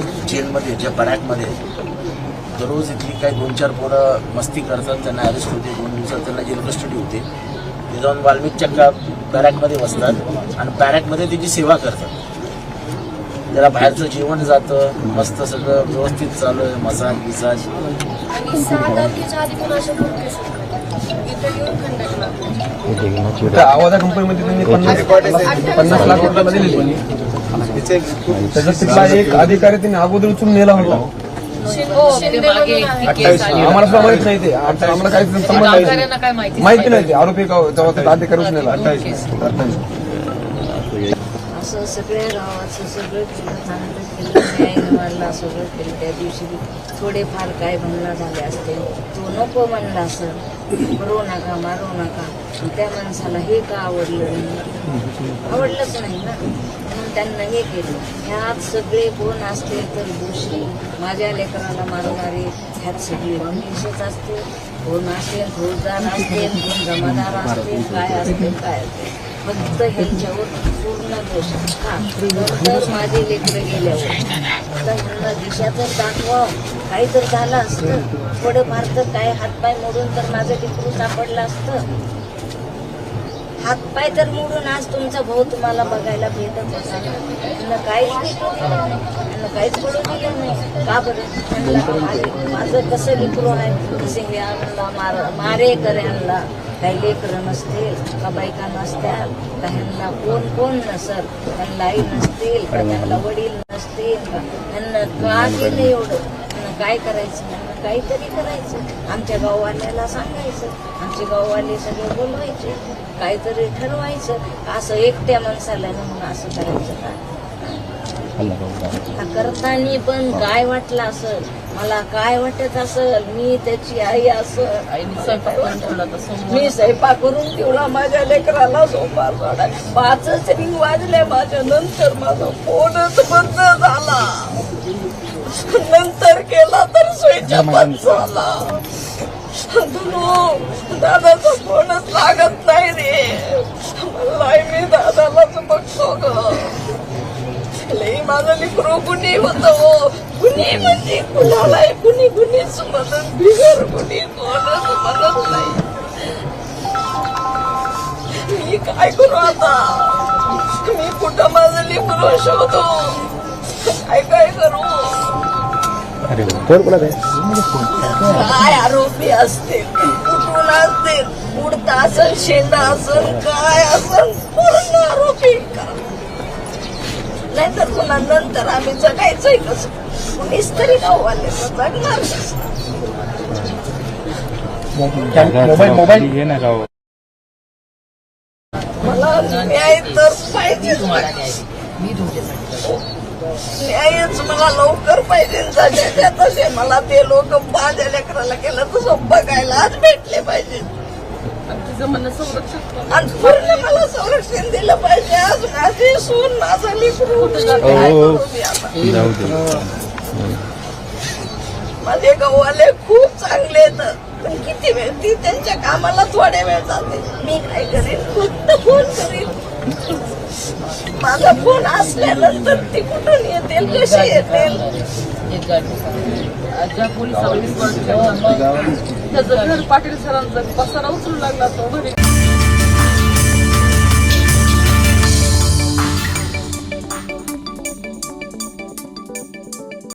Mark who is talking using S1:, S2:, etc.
S1: ज्या जेलमध्ये ज्या बरॅकमध्ये दररोज इथली काही दोन चार पोरं मस्ती करतात त्यांना अरेस्ट होते दोन दिवसात त्यांना जेल कस्टडी होते. ते जाऊन वाल्मिकच्या का बॅरॅकमध्ये बसतात आणि बॅरॅकमध्ये त्याची सेवा करतात. त्याला बाहेरचं जेवण जातं मस्त सगळं व्यवस्थित चालू आहे मसाज बिसाज.
S2: इथं
S3: आवाजा कंपनीमध्ये त्यांनी पन्नास पन्नास लाख दिलेली त्याच्यात तिथला एक अधिकारी त्यांनी अगोदर उचलून नेला होता.
S2: आहे.
S3: आम्हाला सुद्धा माहीत नाही ते. आता आम्हाला काही संबंध नाही.
S4: माहिती?
S3: माहिती नाही ते. आरोपी का- जेव्हा त्याचा अधिकारी उचलून नेला.
S5: असं सगळ्या गावाचं सगळं केलं चांगलं केलं न्याय निवाडला सगळं केलं. त्या दिवशी थोडेफार काय म्हणणं झाले असते तो नको म्हणला असं. करू नका मारू नका. त्या माणसाला हे का आवडलं नाही? आवडलंच नाही ना. म्हणून त्यांना हे केलं. ह्यात सगळे कोण असते तर दोषी. माझ्या लेकराला मारणारे ह्यात सगळे मनुष्यच असते. कोण असेल फौजदार असतील कोण जमादार असतील काय असतील काय असतील फक्त ह्यांच्यावर पूर्ण दोष का नंतर माझे लेकरं गेल्यावर. आता ह्यांना दिशा तर दाखवा. काही तर झालं असतं. थोडंफार तर काय हातपाय मोडून तर माझं टिकरू सापडलं असतं. हातपाय तर मोडून आज तुमचा भाऊ तुम्हाला बघायला भेटत होता. त्यांना काहीच भेटू दिलं नाही त्यांना काहीच पडू दिलं नाही. का बरं? त्यांना माझं कसं लेकरू आहे? सिंग आणला मार मारे करे आणला. काही लेकरं नसतील का बायका नसत्याल का ह्यांना कोण कोण नसल त्यांना आई नसतील का त्यांना वडील नसतील त्यांना का केलं एवढं. त्यांना काय करायचं? त्यांना काहीतरी करायचं. आमच्या गाववाल्याला सांगायचं. आमचे गाववाले सगळे बोलवायचे. काहीतरी ठरवायचं. असं एकट्या माणसाला म्हणून असं करायचं का? करताना पण काय वाटलं असल? मला काय वाटत असल मी त्याची आई असं
S4: आईने स्वयंपाक करून ठेवला तर समोर.
S5: मी स्वयंपाक करून ठेवला माझ्या लेकराला सोमवार सोडा पाचच रिंग वाजले माझ्या नंतर माझा फोनच बंद झाला. नंतर केला तर स्विच बंद झाला. दादाचा फोनच लागत नाही रे. मला मी दादालाच बघतो ग. लई माझं लेकरू कुणी होत हो. कुणी म्हणजे कुणालाय कुणी कुणीच म्हणत बिगर कुणी कोणच म्हणत नाही मी काय करू आता मी कुठं माझं लेकरू शोधू काय काय करू अरे कोण कोणा काय आरोपी असतील? कुठून असतील उडता असेल शेंडा असेल काय असेल? पूर्ण आरोपी. का नाहीतर पुन्हा नंतर आम्ही जगायचंय कसं? कुणीच तरी गाववाले तर जगणार कसं?
S3: मोबाईल मोबाईल
S6: घे ना राव.
S5: मला न्याय तर पाहिजेच न्यायच मला लवकर पाहिजे. जसे मला ते लोक माझ्या लेकराला केलं तसं बघायलाच भेटले पाहिजे.
S4: म्हणणं संरक्षण
S5: आणि पूर्ण मला संरक्षण दिलं पाहिजे. आज माझी सून माझा लेकरू काय. करू मी आता?
S6: जाऊ दे.
S5: माझे गव्हाले खूप चांगले आहेत. पण किती वेळ ती त्यांच्या कामाला थोडे वेळ जाते. मी काय करेन? फक्त फोन करीन. माझा फोन असल्यानंतर ती कुठून येतील कशी येतील
S4: एक गाडी ज्या पोलिसांनी त्या पाटील सरांचा पसारा उचलू लागला तो